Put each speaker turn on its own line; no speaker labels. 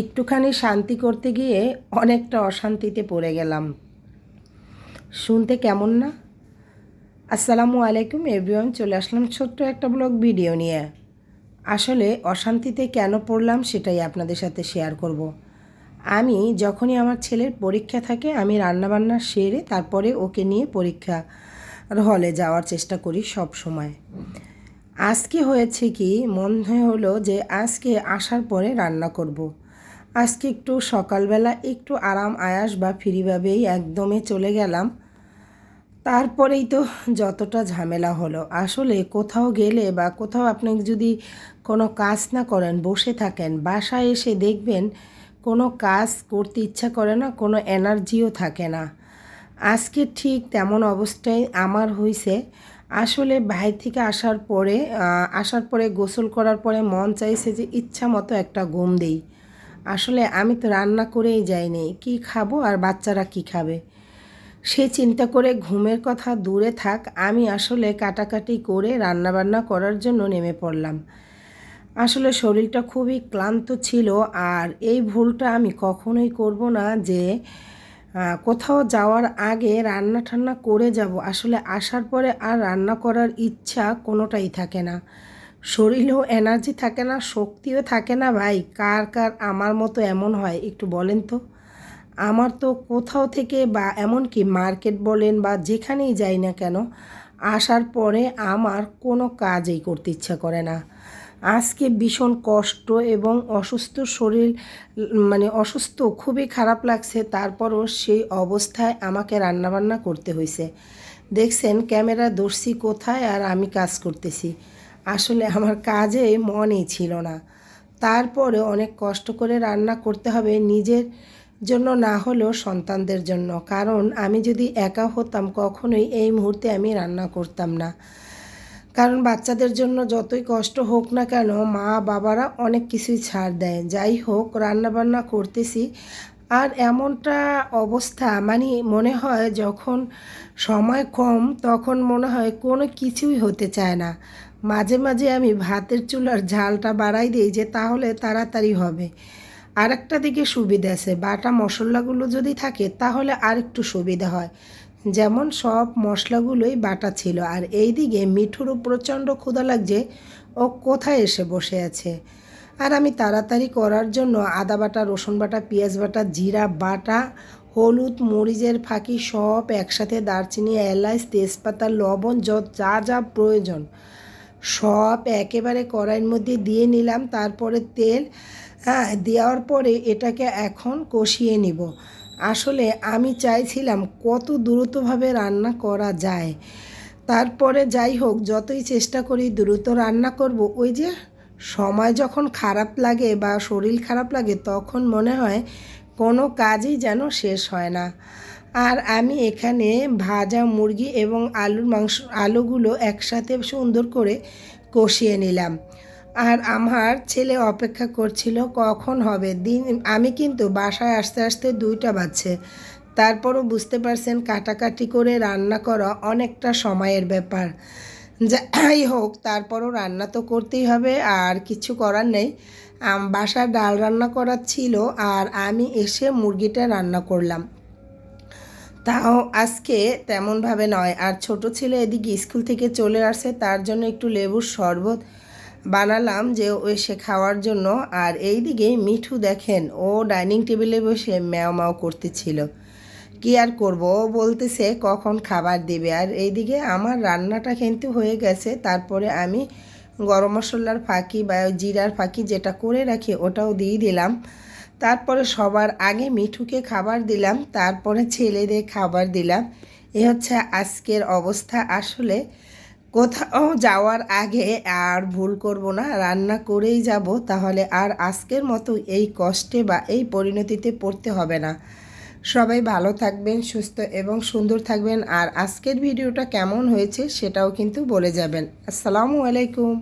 একটুখানি শান্তি করতে গিয়ে অনেকটা অশান্তিতে পড়ে গেলাম শুনতে কেমন না আসসালামু আলাইকুম এভরিওয়ান চলে আসলাম ছোট্ট একটা ব্লগ ভিডিও নিয়ে আসলে অশান্তিতে কেন পড়লাম সেটাই আপনাদের সাথে শেয়ার করব। আমি যখনই আমার ছেলের পরীক্ষা থাকে, আমি রান্নাবান্না সেরে তারপরে ওকে নিয়ে পরীক্ষা হলে যাওয়ার চেষ্টা করি সব সময়। আজকে হয়েছে কি, মনে হলো যে আজকে আসার পরে রান্না করব। আজকে একটু সকালবেলা একটু আরাম, আয়াস বা ফ্রিভাবেই একদমে চলে গেলাম। তারপরেই তো যতটা ঝামেলা হলো। আসলে কোথাও গেলে বা কোথাও আপনি যদি কোনো কাজ না করেন, বসে থাকেন, বাসায় এসে দেখবেন কোনো কাজ করতে ইচ্ছা করে না, কোনো এনার্জিও থাকে না। আজকে ঠিক তেমন অবস্থায় আমার হয়েছে আসলে বাইরে থেকে আসার পরে আসার পরে গোসল করার পরে মন চাইছে যে ইচ্ছা মতো একটা ঘুম দেই। আসলে আমি তো রান্না করেই যাইনি, কি খাব আর বাচ্চারা কি খাবে? সে চিন্তা করে ঘুমের কথা দূরে থাক, আমি আসলে কাটাকাটি করে রান্নাবান্না করার জন্য নেমে পড়লাম। আসলে শরীরটা খুবই ক্লান্ত ছিল আর এই ভুলটা আমি কখনোই করব না যে কোথাও যাওয়ার আগে রান্না ঠান্না করে যাব। আসলে আসার পরে আর রান্না করার ইচ্ছা কোনোটাই থাকে না। শরীরেও এনার্জি থাকে না, শক্তিও থাকে না ভাই। কার কার আমার মতো এমন হয়, একটু বলেন তো? আমার তো কোথাও থেকে বা এমনকি মার্কেট বলেন বা যেখানেই যাই না কেন, আসার পরে আমার কোনো কাজই করতে ইচ্ছা করে না। আজকে ভীষণ কষ্ট এবং অসুস্থ শরীর মানে অসুস্থ, খুবই খারাপ লাগছে। তারপরও সেই অবস্থায় আমাকে রান্নাবান্না করতে হয়েছে দেখছেন, ক্যামেরা দর্শি কোথায় আর আমি কাজ করতেছি। আসলে আমার কাজে মনই ছিল না। তারপরে অনেক কষ্ট করে রান্না করতে হবে নিজের জন্য না হলেও সন্তানদের জন্য। কারণ আমি যদি একা হতাম কখনোই এই মুহূর্তে আমি রান্না করতাম না। কারণ বাচ্চাদের জন্য যতই কষ্ট হোক না কেন মা বাবারা অনেক কিছুই ছাড় দেয়। যাই হোক, রান্নাবান্না করতেছি আর এমনটা অবস্থা মানে মনে হয় যখন সময় কম তখন মনে হয় কোনো কিছুই হতে চায় না। মাঝে মাঝে আমি ভাতের চুলার ঝালটা বাড়াই দিই যে তাহলে তাড়াতাড়ি হবে। আরেকটা দিকে সুবিধা আছে, বাটা মশলাগুলো যদি থাকে তাহলে আরেকটু সুবিধা হয়। যেমন সব মশলাগুলোই বাটা ছিল, আর এই দিকে মিঠুরও প্রচণ্ড ক্ষুধা লাগছে, ও কোথায় এসে বসে আছে? আর আমি তাড়াতাড়ি করার জন্য আদা বাটা, রসুন বাটা, পেঁয়াজ বাটা, জিরা বাটা, হলুদ, মরিচের ফাঁকি সব একসাথে দারচিনি, এলাচ, তেজপাতা, লবণ, যত যা যা প্রয়োজন। সব একেবারে কড়াইয়ের মধ্যে দিয়ে নিলাম, তারপরে তেল হ্যাঁ দেওয়ার পরে এটাকে এখন কষিয়ে নিব। আসলে আমি চাইছিলাম কত দ্রুতভাবে রান্না করা যায়। তারপরে যাই হোক, যতই চেষ্টা করি দ্রুত রান্না করব, ওই যে সময় যখন খারাপ লাগে বা শরীর খারাপ লাগে, তখন মনে হয় কোনো কাজই যেন শেষ হয় না। আর আমি এখানে ভাজা মুরগি এবং আলুর মাংস, আলুগুলো একসাথে সুন্দর করে কষিয়ে নিলাম। আর আমার ছেলে অপেক্ষা করছিল কখন হবে। দিন, আমি কিন্তু বাসায় আসতে আসতে দুইটা বাজছে। তারপরও বুঝতে পারছেন কাটাকাটি করে রান্না করা অনেকটা সময়ের ব্যাপার। যাই হোক, তারপরও রান্না তো করতেই হবে, আর কিছু করার নেই। বাসার ডাল রান্না করার ছিল, আর আমি এসে মুরগিটা রান্না করলাম। তাও আজকে তেমনভাবে নয়। আর ছোট ছেলে এদিকে স্কুল থেকে চলে আসে, তার জন্য একটু লেবুর শরবত বানালাম যে ও এসে খাওয়ার জন্য। আর এই দিকে মিঠু দেখেন, ও ডাইনিং টেবিলে বসে ম্যাও ম্যাও করতেছিল। কি আর করব? ও বলতেছে, কখন খাবার দেবে? আর এইদিকে আমার রান্নাটা কিন্তু হয়ে গেছে। তারপরে আমি গরম মশলার ফাঁকি বা জিরার ফাঁকি যেটা করে রাখি, ওটাও দিয়ে দিলাম। তারপরে সবার আগে মিঠুকে খাবার দিলাম, তারপরে ছেলেদের খাবার দিলাম। এ হচ্ছে আজকের অবস্থা। আসলে কোথাও যাওয়ার আগে আর ভুল করব না, রান্না করেই যাব, তাহলে আর আজকের মতো এই কষ্টে বা এই পরিণতিতে পড়তে হবে না। সবাই ভালো থাকবেন, সুস্থ এবং সুন্দর থাকবেন, আর আজকের ভিডিওটা কেমন হয়েছে সেটাও কিন্তু বলে যাবেন। আসসালামু আলাইকুম।